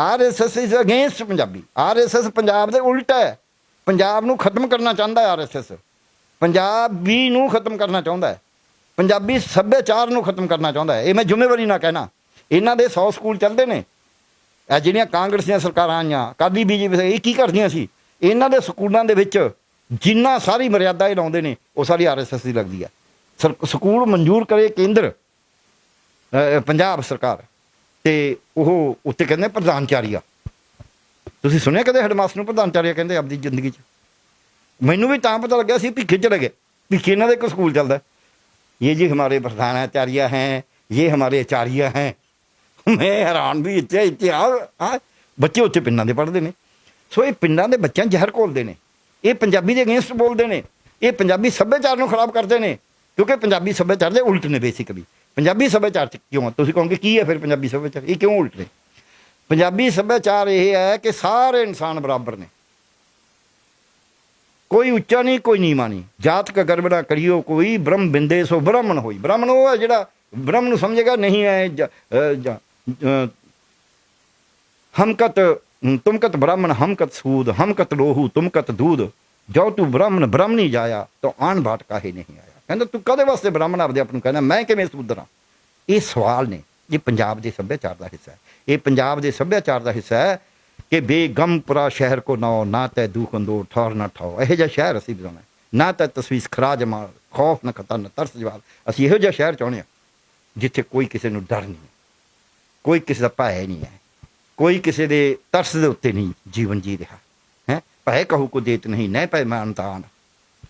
RSS is against Punjabi. RSS Punjab ਦੇ ਉਲਟਾ ਹੈ। ਪੰਜਾਬ ਨੂੰ ਖਤਮ ਕਰਨਾ ਚਾਹੁੰਦਾ ਹੈ ਆਰਐਸਐਸ। ਪੰਜਾਬੀ ਨੂੰ ਖਤਮ ਕਰਨਾ ਚਾਹੁੰਦਾ ਹੈ। ਪੰਜਾਬੀ ਸੱਭਿਆਚਾਰ ਨੂੰ ਖਤਮ ਕਰਨਾ ਚਾਹੁੰਦਾ ਹੈ। ਇਹ ਮੈਂ ਜ਼ਿੰਮੇਵਾਰੀ ਨਾ ਕਹਿਣਾ। ਇਹਨਾਂ ਦੇ 100 ਸਕੂਲ ਚੱਲਦੇ ਨੇ। ਇਹ ਜਿਹੜੀਆਂ ਕਾਂਗਰਸ ਦੀਆਂ ਸਰਕਾਰਾਂ ਆਈਆਂ ਕਾਦੀ ਬੀਜੇਪੀ ਇਹ ਕੀ ਕਰਦੀਆਂ ਸੀ? ਇਹਨਾਂ ਦੇ ਸਕੂਲਾਂ ਦੇ ਵਿੱਚ ਜਿੰਨਾ ਸਾਰੀ ਮਰਿਆਦਾ ਇਹ ਲਾਉਂਦੇ ਨੇ, ਉਹ ਸਾਰੀ ਆਰਐਸਐਸ ਦੀ ਲੱਗਦੀ ਹੈ। ਸਰ- ਸਕੂਲ ਮਨਜ਼ੂਰ ਕਰੇ ਕੇਂਦਰ ਪੰਜਾਬ ਸਰਕਾਰ। ਤੇ ਉਹ ਉੱਤੇ ਕਹਿੰਦੇ ਪ੍ਰਧਾਨਚਾਰੀਆ ਤੁਸੀਂ ਸੁਣਿਆ ਕਦੇ ਹੈਡਮਾਸਟਰ ਨੂੰ ਪ੍ਰਧਾਨਚਾਰੀਆ ਕਹਿੰਦੇ ਆਪਦੀ ਜ਼ਿੰਦਗੀ 'ਚ? ਮੈਨੂੰ ਵੀ ਤਾਂ ਪਤਾ ਲੱਗਿਆ ਸੀ ਭਿੱਖੇ ਚਲੇ ਗਏ ਭਿੱਖੇ ਇਹਨਾਂ ਦੇ ਇੱਕ ਸਕੂਲ ਚੱਲਦਾ ਇਹ ਜੀ ਹਮਾਰੇ ਪ੍ਰਧਾਨ ਆਚਾਰੀਆ ਹੈ, ਇਹ ਹਮਾਰੇ ਆਚਾਰੀਆ ਹੈ। ਮੈਂ ਹੈਰਾਨ ਵੀ ਇੱਥੇ ਇੱਥੇ ਆ ਬੱਚੇ ਉੱਥੇ ਪਿੰਡਾਂ ਦੇ ਪੜ੍ਹਦੇ ਨੇ। ਸੋ ਇਹ ਪਿੰਡਾਂ ਦੇ ਬੱਚਿਆਂ ਜ਼ਹਿਰ ਘੋਲਦੇ ਨੇ। ਇਹ ਪੰਜਾਬੀ ਦੇ ਅਗੇਂਸਟ ਬੋਲਦੇ ਨੇ। ਇਹ ਪੰਜਾਬੀ ਸੱਭਿਆਚਾਰ ਨੂੰ ਖਰਾਬ ਕਰਦੇ ਨੇ। ਕਿਉਂਕਿ ਪੰਜਾਬੀ ਸੱਭਿਆਚਾਰ ਦੇ ਉਲਟ ਨੇ ਬੇਸਿਕਲੀ ਪੰਜਾਬੀ ਸੱਭਿਆਚਾਰ 'ਚ ਕਿਉਂ ਆ? ਤੁਸੀਂ ਕਹੋਗੇ, ਕੀ ਹੈ ਫਿਰ ਪੰਜਾਬੀ ਸੱਭਿਆਚਾਰ? ਇਹ ਕਿਉਂ ਉਲਟ ਨੇ? ਪੰਜਾਬੀ ਸੱਭਿਆਚਾਰ ਇਹ ਹੈ ਕਿ ਸਾਰੇ ਇਨਸਾਨ ਬਰਾਬਰ ਨੇ। ਕੋਈ ਉੱਚਾ ਨਹੀਂ, ਕੋਈ ਨੀਵਾਂ ਨਹੀਂ। ਜਾਤ ਕਾ ਗਰਬ ਨਾ ਕਰਿਓ ਕੋਈ, ਬ੍ਰਹਮ ਬਿੰਦੇ ਸੋ ਬ੍ਰਾਹਮਣ ਹੋਈ। ਬ੍ਰਾਹਮਣ ਉਹ ਹੈ ਜਿਹੜਾ ਬ੍ਰਹਮ ਨੂੰ ਸਮਝੇਗਾ, ਨਹੀਂ ਹੈ ਹਮਕਤ ਤੁਮਕਤ ਬ੍ਰਾਹਮਣ, ਹਮਕਤ ਸੂਦ, ਹਮਕਤ ਲੋਹੂ, ਤੁਮਕਤ ਦੂਧ ਜੋ ਤੂੰ ਬ੍ਰਾਹਮਣ, ਬ੍ਰਾਹਮਣੀ ਜਾਇਆ, ਤਾਂ ਆਣ ਬਾਟ ਕਾਹੇ ਨਹੀਂ ਆਇਆ। ਕਹਿੰਦਾ, ਤੂੰ ਕਦੇ ਵਾਸਤੇ ਬ੍ਰਾਹਮਣ ਆਪਦੇ ਆਪ ਨੂੰ ਕਹਿੰਦਾ, ਮੈਂ ਕਿਵੇਂ ਸੂਦਰਾਂ ਇਹ ਸਵਾਲ ਨੇ, ਇਹ ਪੰਜਾਬ ਦੇ ਸੱਭਿਆਚਾਰ ਦਾ ਹਿੱਸਾ ਹੈ। ਇਹ ਪੰਜਾਬ ਦੇ ਸੱਭਿਆਚਾਰ ਦਾ ਹਿੱਸਾ ਹੈ ਕਿ ਬੇਗਮਪੁਰਾ ਸ਼ਹਿਰ ਕੋ ਨਾਓ, ਨਾ ਤੈ ਦੂਖ ਅੰਦੋ ਠੌਰ ਨਾ ਠਾਓ। ਇਹੋ ਜਿਹਾ ਸ਼ਹਿਰ ਅਸੀਂ ਬਣਾਉਣਾ ਹੈ। ਨਾ ਤੈ ਤਸਵੀਸ ਖਰਾਜ ਮਾਰ ਖੌਫ ਨਾ ਖਤਰ ਨਾ ਤਰਸ ਜਵਾਲ। ਅਸੀਂ ਇਹੋ ਜਿਹਾ ਸ਼ਹਿਰ ਚਾਹੁੰਦੇ ਹਾਂ ਜਿੱਥੇ ਕੋਈ ਕਿਸੇ ਨੂੰ ਡਰ ਨਹੀਂ ਕੋਈ ਕਿਸੇ ਦਾ ਭੈ ਨਹੀਂ ਹੈ, ਕੋਈ ਕਿਸੇ ਦੇ ਤਰਸ ਦੇ ਉੱਤੇ ਨਹੀਂ ਜੀਵਨ ਜੀ ਰਿਹਾ। ਹੈ? ਭੈ ਕਹੂ ਕੋ ਦੇਤ ਨਹੀਂ, ਨਹਿ ਭੈ ਮਾਨਤਾਨ।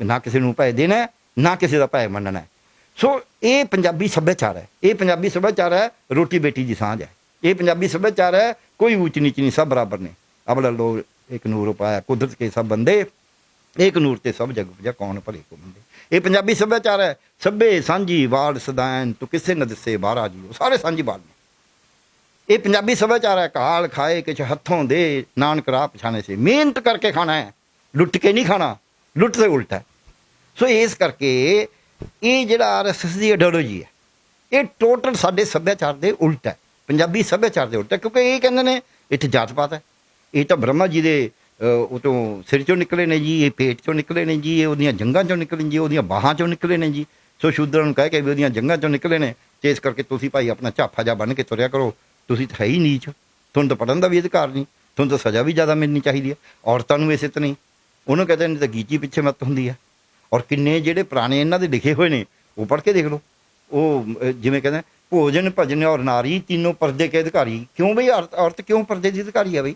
ਨਾ ਕਿਸੇ ਨੂੰ ਭੈ ਦੇਣਾ ਨਾ ਕਿਸੇ ਦਾ ਭੈ ਮੰਨਣਾ ਸੋ ਇਹ ਪੰਜਾਬੀ ਸੱਭਿਆਚਾਰ ਹੈ। ਇਹ ਪੰਜਾਬੀ ਸੱਭਿਆਚਾਰ ਹੈ, ਰੋਟੀ ਬੇਟੀ ਦੀ ਸਾਂਝ ਹੈ। ਇਹ ਪੰਜਾਬੀ ਸੱਭਿਆਚਾਰ ਹੈ, ਕੋਈ ਊਚ ਨੀਚ ਨਹੀਂ, ਸਭ ਬਰਾਬਰ ਨੇ। ਅਬਲ ਲੋ ਇੱਕ ਨੂਰ ਪਾਇਆ ਕੁਦਰਤ ਕੇ ਸਭ ਬੰਦੇ, ਇੱਕ ਨੂਰ ਤੇ ਸਭ ਜਗ ਉਪਜਾ ਕੌਣ ਭਲੇ ਕੋ ਮੰਦੇ ਇਹ ਪੰਜਾਬੀ ਸੱਭਿਆਚਾਰ ਹੈ, ਸਭੇ ਸਾਂਝੀ ਵਾਲ ਸਦਾਇਨ, ਤੂੰ ਕਿਸੇ ਨ ਦਿਸੇ ਬਾਹਰ ਜੀਓ। ਸਾਰੇ ਸਾਂਝੀ ਵਾਲ ਨੇ। ਇਹ ਪੰਜਾਬੀ ਸੱਭਿਆਚਾਰ ਹੈ ਕਾਲ ਖਾਏ, ਕਿਛ ਹੱਥੋਂ ਦੇ, ਨਾਨਕ ਰਾਹ ਪਛਾਣੇ ਸੇ। ਮਿਹਨਤ ਕਰਕੇ ਖਾਣਾ ਹੈ, ਲੁੱਟ ਕੇ ਨਹੀਂ ਖਾਣਾ, ਲੁੱਟ ਤੇ ਉਲਟਾ ਹੈ। ਸੋ ਇਸ ਕਰਕੇ ਇਹ ਜਿਹੜਾ ਆਰਐਸਐਸ ਦੀ ਆਈਡੀਓਲੋਜੀ ਹੈ ਇਹ ਟੋਟਲ ਸਾਡੇ ਸੱਭਿਆਚਾਰ ਦੇ ਉਲਟ ਹੈ ਪੰਜਾਬੀ ਸੱਭਿਆਚਾਰ ਦੇ ਉਲਟ ਹੈ ਕਿਉਂਕਿ ਇਹ ਕਹਿੰਦੇ ਨੇ ਇੱਥੇ ਜਾਤ ਪਾਤ ਹੈ। ਇਹ ਤਾਂ ਬ੍ਰਹਮਾ ਜੀ ਦੇ ਅ, ਉਹ ਤੋਂ ਸਿਰ ਚੋਂ ਨਿਕਲੇ ਨੇ ਜੀ ਇਹ ਪੇਟ ਚੋਂ ਨਿਕਲੇ ਨੇ ਜੀ ਇਹ ਉਹਦੀਆਂ ਜੰਗਾਂ ਚੋਂ ਨਿਕਲੇ ਜੀ ਉਹਦੀਆਂ ਬਾਹਾਂ ਚੋਂ ਨਿਕਲੇ ਨੇ ਜੀ। ਸੋ ਸ਼ੂਦਰਾਂ ਨੂੰ ਕਹਿ ਕੇ ਵੀ ਉਹਦੀਆਂ ਜੰਗਾਂ ਚੋਂ ਨਿਕਲੇ ਨੇ ਤੇ ਇਸ ਕਰਕੇ ਤੁਸੀਂ ਭਾਈ ਆਪਣਾ ਝਾਫਾ ਜਾ ਬਣ ਕੇ ਤੁਰਿਆ ਕਰੋ। ਤੁਸੀਂ ਤਾਂ ਹੈ ਹੀ ਨੀਚ। ਤੁਹਾਨੂੰ ਤਾਂ ਪੜਨ ਦਾ ਵੀ ਅਧਿਕਾਰ ਨਹੀਂ ਤੁਹਾਨੂੰ ਤਾਂ ਸਜ਼ਾ ਵੀ ਜ਼ਿਆਦਾ ਮਿਲਣੀ ਚਾਹੀਦੀ ਹੈ। ਔਰਤਾਂ ਨੂੰ ਇਸੇ ਤਰ੍ਹਾਂ ਨਹੀਂ। ਉਹਨੂੰ ਕਹਿੰਦੇ ਨੇ ਤਾਂ ਗੀਚੀ ਪਿੱਛੇ ਮੱਤ ਹੁੰਦੀ ਹੈ। ਔਰ ਕਿੰਨੇ ਜਿਹੜੇ ਪੁਰਾਣੇ ਇਹਨਾਂ ਦੇ ਲਿਖੇ ਹੋਏ ਨੇ ਉਹ ਪੜ੍ਹ ਕੇ ਦੇਖ ਲਓ। ਉਹ ਜਿਵੇਂ ਕਹਿੰਦੇ ਭੋਜਨ ਭਜਨ ਔਰ ਨਾਰੀ ਤਿੰਨੋਂ ਪਰਦੇ ਕੇ ਅਧਿਕਾਰੀ। ਕਿਉਂ ਬਈ ਔਰਤ ਕਿਉਂ ਪਰਦੇ ਦੀ ਅਧਿਕਾਰੀ ਆ ਬਈ?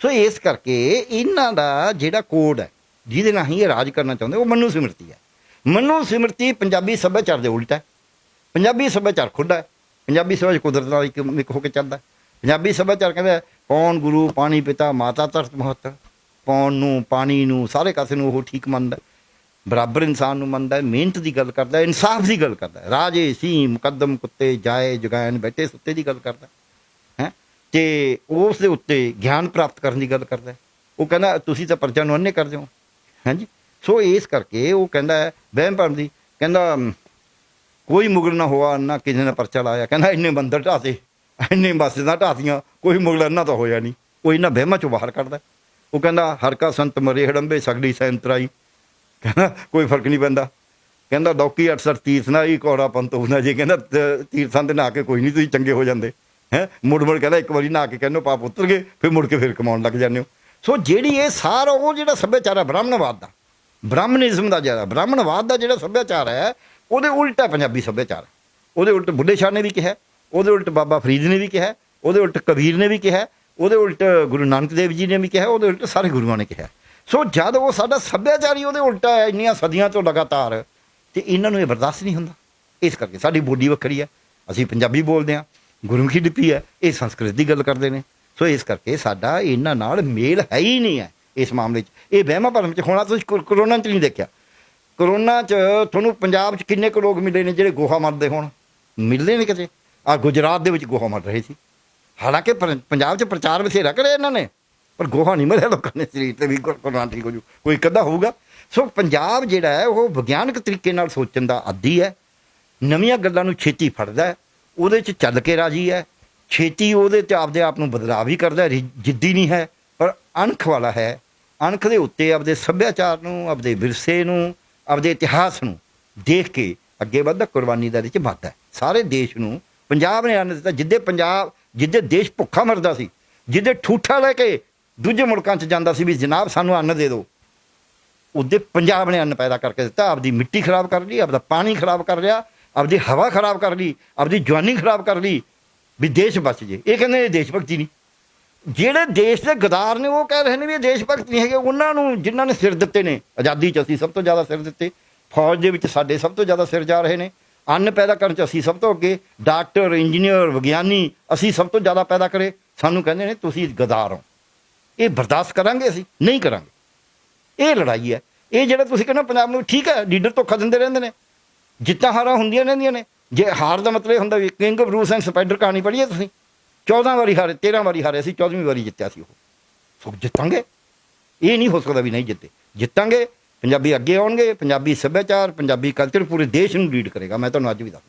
ਸੋ ਇਸ ਕਰਕੇ ਇਹਨਾਂ ਦਾ ਜਿਹੜਾ ਕੋਡ ਹੈ ਜਿਹਦੇ ਨਾਲ ਹੀ ਇਹ ਰਾਜ ਕਰਨਾ ਚਾਹੁੰਦੇ ਉਹ ਮਨੂ ਸਿਮਰਤੀ ਹੈ। ਮਨੂ ਸਿਮਰਤੀ ਪੰਜਾਬੀ ਸੱਭਿਆਚਾਰ ਦੇ ਉਲਟ ਹੈ। ਪੰਜਾਬੀ ਸੱਭਿਆਚਾਰ ਖੁੱਡਾ ਹੈ। ਪੰਜਾਬੀ ਸੱਭਿਆਚਾਰ ਕੁਦਰਤ ਨਾਲ ਇੱਕ ਇੱਕ ਹੋ ਕੇ ਚੱਲਦਾ ਪੰਜਾਬੀ ਸੱਭਿਆਚਾਰ ਕਹਿੰਦਾ ਹੈ, ਪੌਣ ਗੁਰੂ ਪਾਣੀ ਪਿਤਾ ਮਾਤਾ ਧਰਤ ਮਹਤ। ਪੌਣ ਨੂੰ ਪਾਣੀ ਨੂੰ ਸਾਰੇ ਕਾਸੇ ਨੂੰ ਉਹ ਠੀਕ ਮੰਨਦਾ ਬਰਾਬਰ ਇਨਸਾਨ ਨੂੰ ਮੰਨਦਾ ਹੈ, ਮਿਹਨਤ ਦੀ ਗੱਲ ਕਰਦਾ ਹੈ, ਇਨਸਾਫ ਦੀ ਗੱਲ ਕਰਦਾ ਹੈ। ਰਾਜੇ ਸੀ ਮੁਕੱਦਮ, ਕੁੱਤੇ, ਜਾਏ ਜਗਾਇਨ ਬੈਠੇ, ਸੁੱਤੇ ਦੀ ਗੱਲ ਕਰਦਾ ਹੈ। ਹੈਂ? ਤੇ ਉਸ ਦੇ ਉੱਤੇ ਗਿਆਨ ਪ੍ਰਾਪਤ ਕਰਨ ਦੀ ਗੱਲ ਕਰਦਾ ਹੈ। ਉਹ ਕਹਿੰਦਾ, ਤੁਸੀਂ ਤਾਂ ਪਰਜਾ ਨੂੰ ਅੰਨੇ ਕਰਦੇ ਹੋ। ਹਾਂਜੀ ਸੋ ਇਸ ਕਰਕੇ ਉਹ ਕਹਿੰਦਾ ਵਹਿਮ ਭਰਮ ਦੀ, ਕਹਿੰਦਾ ਕੋਈ ਮੁਗਲ ਨਾ ਹੋਆ, ਨਾ ਕਿਸੇ ਨੇ ਪਰਚਾ ਲਾਇਆ। ਕਹਿੰਦਾ, ਇੰਨੇ ਬੰਦਰ ਢਾਤੇ ਇੰਨੇ ਮਸਜਿਦਾਂ ਢਾਤੀਆਂ ਕੋਈ ਮੁਗਲ ਇੰਨਾ ਤਾਂ ਹੋਇਆ ਨਹੀਂ। ਉਹ ਇਹਨਾਂ ਵਹਿਮਾਂ ਚੋਂ ਬਾਹਰ ਕੱਢਦਾ ਉਹ ਕਹਿੰਦਾ, ਹਰ ਕਾ ਸੰਤ ਮਰੇ ਹੜੰਬੇ, ਸਗੜੀ ਸੈਂਤਰਾਈ ਕਹਿੰਦਾ, ਕੋਈ ਫ਼ਰਕ ਨਹੀਂ ਪੈਂਦਾ। ਕਹਿੰਦਾ ਦੌਕੀ ਅਕਸਰ ਤੀਰਥ ਨਾ ਹੀ ਕੋੜਾ ਪੰਤ ਨਾ ਜੀ। ਕਹਿੰਦਾ ਤੀਰਥਾਂ ਦੇ ਨਹਾ ਕੇ ਕੋਈ ਨਹੀਂ, ਤੁਸੀਂ ਚੰਗੇ ਹੋ ਜਾਂਦੇ। ਹੈ? ਮੁੜ ਮੁੜ ਕਹਿੰਦਾ, ਇੱਕ ਵਾਰੀ ਨਹਾ ਕੇ ਕਹਿੰਦੇ ਪਾਪ ਉਤਰ ਗਏ, ਫਿਰ ਮੁੜ ਕੇ ਫਿਰ ਕਮਾਉਣ ਲੱਗ ਜਾਂਦੇ ਹੋ। ਸੋ ਜਿਹੜੀ ਇਹ ਸਾਰਾ, ਉਹ ਜਿਹੜਾ ਸੱਭਿਆਚਾਰ ਹੈ ਬ੍ਰਾਹਮਣਵਾਦ ਦਾ। ਬ੍ਰਾਹਮਣਿਜ਼ਮ ਦਾ ਜਿਹੜਾ, ਬ੍ਰਾਹਮਣਵਾਦ ਦਾ ਜਿਹੜਾ ਸੱਭਿਆਚਾਰ ਹੈ, ਉਹਦੇ ਉਲਟ ਹੈ ਪੰਜਾਬੀ ਸੱਭਿਆਚਾਰ ਉਹਦੇ ਉਲਟ ਬੁੱਢੇ ਸ਼ਾਹ ਨੇ ਵੀ ਕਿਹਾ, ਉਹਦੇ ਉਲਟ ਬਾਬਾ ਫਰੀਦ ਨੇ ਵੀ ਕਿਹਾ, ਉਹਦੇ ਉਲਟ ਕਬੀਰ ਨੇ ਵੀ ਕਿਹਾ, ਉਹਦੇ ਉਲਟ ਗੁਰੂ ਨਾਨਕ ਦੇਵ ਜੀ ਨੇ ਵੀ ਕਿਹਾ, ਉਹਦੇ ਉਲਟ ਸਾਰੇ ਗੁਰੂਆਂ ਨੇ ਕਿਹਾ। ਸੋ ਜਦ ਉਹ ਸਾਡਾ ਸੱਭਿਆਚਾਰ ਹੀ ਉਹਦੇ ਉਲਟਾ ਹੈ, ਇੰਨੀਆਂ ਸਦੀਆਂ ਤੋਂ ਲਗਾਤਾਰ, ਤੇ ਇਹਨਾਂ ਨੂੰ ਇਹ ਬਰਦਾਸ਼ਤ ਨਹੀਂ ਹੁੰਦਾ। ਇਸ ਕਰਕੇ ਸਾਡੀ ਬੋਲੀ ਵੱਖਰੀ ਹੈ, ਅਸੀਂ ਪੰਜਾਬੀ ਬੋਲਦੇ ਹਾਂ ਗੁਰਮੁਖੀ ਲਿਪੀ ਹੈ, ਇਹ ਸੰਸਕ੍ਰਿਤ ਦੀ ਗੱਲ ਕਰਦੇ ਨੇ। ਸੋ ਇਸ ਕਰਕੇ ਸਾਡਾ ਇਹਨਾਂ ਨਾਲ ਮੇਲ ਹੈ ਹੀ ਨਹੀਂ ਹੈ ਇਸ ਮਾਮਲੇ 'ਚ। ਇਹ ਵਹਿਮਾਂ ਭਰਮ 'ਚ ਹੋਣਾ, ਤੁਸੀਂ ਕਰੋਨਾ 'ਚ ਨਹੀਂ ਦੇਖਿਆ। ਕਰੋਨਾ 'ਚ ਤੁਹਾਨੂੰ ਪੰਜਾਬ 'ਚ ਕਿੰਨੇ ਕੁ ਲੋਕ ਮਿਲੇ ਨੇ ਜਿਹੜੇ ਗੋਹਾ ਮਰਦੇ ਹੋਣ? ਮਿਲਦੇ ਨੇ ਕਿਤੇ? ਆ ਗੁਜਰਾਤ ਦੇ ਵਿੱਚ ਗੋਹਾ ਮਰ ਰਹੇ ਸੀ। ਹਾਲਾਂਕਿ ਪਰ- ਪੰਜਾਬ 'ਚ ਪ੍ਰਚਾਰ ਬਥੇਰਾ ਕਰਿਆ ਇਹਨਾਂ ਨੇ। ਪਰ ਗੋਹਾ ਨਹੀਂ ਮਰਿਆ ਲੋਕਾਂ ਨੇ ਸਰੀਰ ਤੇ ਵੀ ਕੋ- ਠੀਕ ਹੋ ਜੂ ਕੋਈ ਕਦਾ ਹੋਊਗਾ। ਸੋ ਪੰਜਾਬ ਜਿਹੜਾ ਹੈ ਉਹ ਵਿਗਿਆਨਕ ਤਰੀਕੇ ਨਾਲ ਸੋਚਣ ਦਾ ਆਦੀ ਹੈ। ਨਵੀਆਂ ਗੱਲਾਂ ਨੂੰ ਛੇਤੀ ਫੜਦਾ ਹੈ। ਉਹਦੇ 'ਚ ਚੱਲ ਕੇ ਰਾਜੀ ਹੈ। ਛੇਤੀ ਉਹਦੇ ਤੇ ਆਪਦੇ ਆਪ ਨੂੰ ਬਦਲਾਅ ਵੀ ਕਰਦਾ ਹੈ, ਜਿੱਦੀ ਨਹੀਂ ਹੈ ਪਰ ਅਣਖ ਵਾਲਾ ਹੈ। ਅਣਖ ਦੇ ਉੱਤੇ ਆਪਦੇ ਸੱਭਿਆਚਾਰ ਨੂੰ ਆਪਦੇ ਵਿਰਸੇ ਨੂੰ ਆਪਦੇ ਇਤਿਹਾਸ ਨੂੰ ਦੇਖ ਕੇ ਅੱਗੇ ਵੱਧਦਾ ਕੁਰਬਾਨੀ ਦਾ ਇਹਦੇ ਚ ਵਾਧਾ ਸਾਰੇ ਦੇਸ਼ ਨੂੰ ਪੰਜਾਬ ਨੇ ਅੰਨ ਦਿੱਤਾ। ਜਿੱਦੇ ਪੰਜਾਬ ਜਿੱਦੇ ਦੇਸ਼ ਭੁੱਖਾ ਮਰਦਾ ਸੀ ਜਿੱਦੇ ਠੂਠਾ ਲੈ ਕੇ ਦੂਜੇ ਮੁਲਕਾਂ 'ਚ ਜਾਂਦਾ ਸੀ ਵੀ ਜਨਾਬ ਸਾਨੂੰ ਅੰਨ ਦੇ ਦਿਓ ਉਹਦੇ ਪੰਜਾਬ ਨੇ ਅੰਨ ਪੈਦਾ ਕਰਕੇ ਦਿੱਤਾ, ਆਪਦੀ ਮਿੱਟੀ ਖਰਾਬ ਕਰ ਲਈ, ਆਪਦਾ ਪਾਣੀ ਖਰਾਬ ਕਰ ਲਿਆ, ਆਪਦੀ ਹਵਾ ਖਰਾਬ ਕਰ ਲਈ, ਆਪਦੀ ਜਵਾਨੀ ਖਰਾਬ ਕਰ ਲਈ, ਵੀ ਦੇਸ਼ ਬਚ ਜੇ। ਇਹ ਕਹਿੰਦੇ ਇਹ ਦੇਸ਼ ਭਗਤੀ ਨਹੀਂ। ਜਿਹੜੇ ਦੇਸ਼ ਦੇ ਗਦਾਰ ਨੇ ਉਹ ਕਹਿ ਰਹੇ ਨੇ ਵੀ ਇਹ ਦੇਸ਼ ਭਗਤ ਨਹੀਂ ਹੈਗੇ। ਉਹਨਾਂ ਨੂੰ ਜਿਨ੍ਹਾਂ ਨੇ ਸਿਰ ਦਿੱਤੇ ਨੇ, ਆਜ਼ਾਦੀ 'ਚ ਅਸੀਂ ਸਭ ਤੋਂ ਜ਼ਿਆਦਾ ਸਿਰ ਦਿੱਤੇ, ਫੌਜ ਦੇ ਵਿੱਚ ਸਾਡੇ ਸਭ ਤੋਂ ਜ਼ਿਆਦਾ ਸਿਰ ਜਾ ਰਹੇ ਨੇ, ਅੰਨ ਪੈਦਾ ਕਰਨ 'ਚ ਅਸੀਂ ਸਭ ਤੋਂ ਅੱਗੇ, ਡਾਕਟਰ, ਇੰਜੀਨੀਅਰ, ਵਿਗਿਆਨੀ ਅਸੀਂ ਸਭ ਤੋਂ ਜ਼ਿਆਦਾ ਪੈਦਾ ਕਰੇ। ਸਾਨੂੰ ਕਹਿੰਦੇ ਨੇ ਤੁਸੀਂ ਗਦਾਰ ਹੋ। ਇਹ ਬਰਦਾਸ਼ਤ ਕਰਾਂਗੇ ਅਸੀਂ? ਨਹੀਂ ਕਰਾਂਗੇ। ਇਹ ਲੜਾਈ ਹੈ। ਇਹ ਜਿਹੜਾ ਤੁਸੀਂ ਕਹਿੰਦੇ ਪੰਜਾਬ ਨੂੰ ਠੀਕ ਹੈ, ਲੀਡਰ ਧੋਖਾ ਦਿੰਦੇ ਰਹਿੰਦੇ ਨੇ। ਜਿੱਤਾਂ ਹਾਰਾਂ ਹੁੰਦੀਆਂ ਰਹਿੰਦੀਆਂ ਨੇ। ਜੇ ਹਾਰ ਦਾ ਮਤਲਬ ਇਹ ਹੁੰਦਾ ਵੀ ਕਿੰਗ ਆਫ ਰੂਸ ਐਂਡ ਸਪਾਈਡਰ ਕਹਾਣੀ ਪੜ੍ਹੀ ਹੈ ਤੁਸੀਂ। 14 ਵਾਰੀ ਹਾਰੇ 13 ਵਾਰੀ ਹਾਰੇ ਸੀ 14ਵੀਂ ਵਾਰੀ ਜਿੱਤਿਆ ਸੀ ਉਹ। ਸੋ ਜਿੱਤਾਂਗੇ। ਇਹ ਨਹੀਂ ਹੋ ਸਕਦਾ ਵੀ ਨਹੀਂ ਜਿੱਤੇ। ਜਿੱਤਾਂਗੇ, ਪੰਜਾਬੀ ਅੱਗੇ ਆਉਣਗੇ, ਪੰਜਾਬੀ ਸੱਭਿਆਚਾਰ, ਪੰਜਾਬੀ ਕਲਚਰ ਪੂਰੇ ਦੇਸ਼ ਨੂੰ ਲੀਡ ਕਰੇਗਾ। ਮੈਂ ਤੁਹਾਨੂੰ ਅੱਜ ਵੀ ਦੱਸ